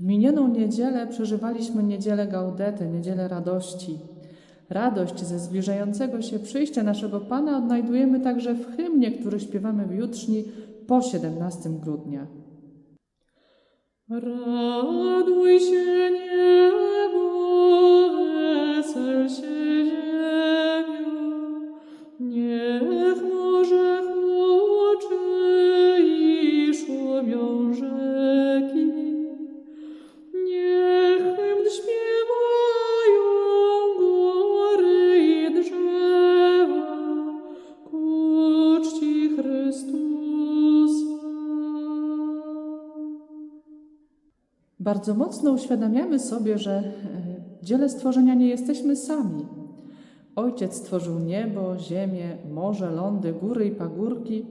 W minioną niedzielę przeżywaliśmy niedzielę Gaudety, niedzielę radości. Radość ze zbliżającego się przyjścia naszego Pana odnajdujemy także w hymnie, który śpiewamy w jutrzni po 17 grudnia. Raduj Bardzo mocno uświadamiamy sobie, że e, w dziele stworzenia nie jesteśmy sami. Ojciec stworzył niebo, ziemię, morze, lądy, góry i pagórki,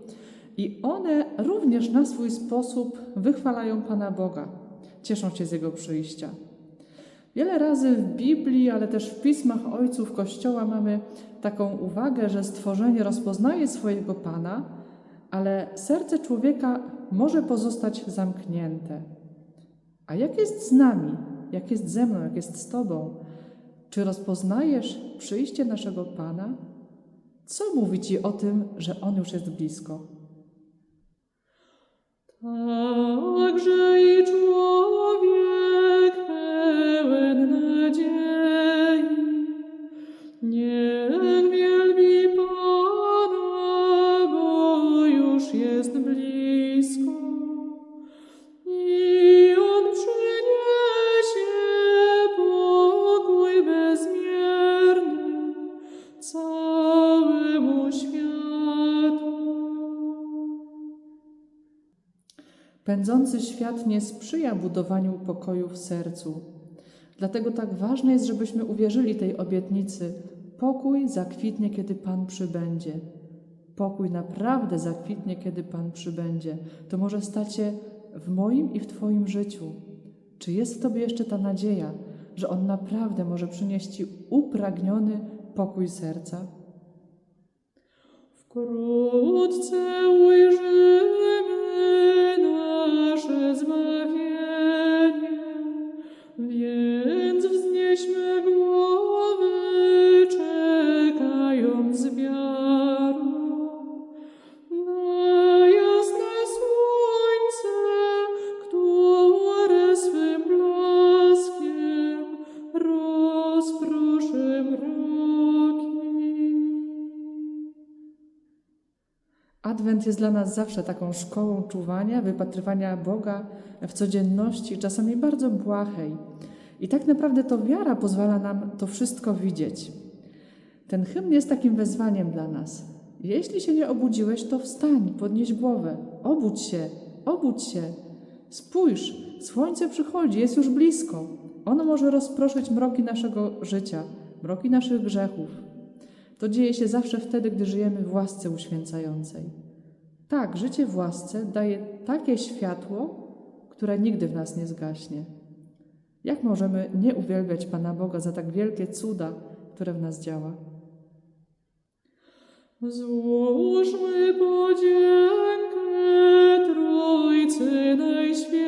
i one również na swój sposób wychwalają Pana Boga, cieszą się z Jego przyjścia. Wiele razy w Biblii, ale też w pismach ojców Kościoła mamy taką uwagę, że stworzenie rozpoznaje swojego Pana, ale serce człowieka może pozostać zamknięte. A jak jest z nami? Jak jest ze mną? Jak jest z Tobą? Czy rozpoznajesz przyjście naszego Pana? Co mówi Ci o tym, że On już jest blisko? Pędzący świat nie sprzyja budowaniu pokoju w sercu. Dlatego tak ważne jest, żebyśmy uwierzyli tej obietnicy. Pokój zakwitnie, kiedy Pan przybędzie. Pokój naprawdę zakwitnie, kiedy Pan przybędzie. To może stać się w moim i w Twoim życiu. Czy jest w Tobie jeszcze ta nadzieja, że On naprawdę może przynieść Ci upragniony pokój serca? Wkrótce Adwent jest dla nas zawsze taką szkołą czuwania, wypatrywania Boga w codzienności, czasami bardzo błahej. I tak naprawdę to wiara pozwala nam to wszystko widzieć. Ten hymn jest takim wezwaniem dla nas. Jeśli się nie obudziłeś, to wstań, podnieś głowę, obudź się, obudź się. Spójrz, słońce przychodzi, jest już blisko. Ono może rozproszyć mroki naszego życia, mroki naszych grzechów. To dzieje się zawsze wtedy, gdy żyjemy w łasce uświęcającej. Tak, życie w łasce daje takie światło, które nigdy w nas nie zgaśnie. Jak możemy nie uwielbiać Pana Boga za tak wielkie cuda, które w nas działa? Złóżmy podziękę Trójcy Najświętszej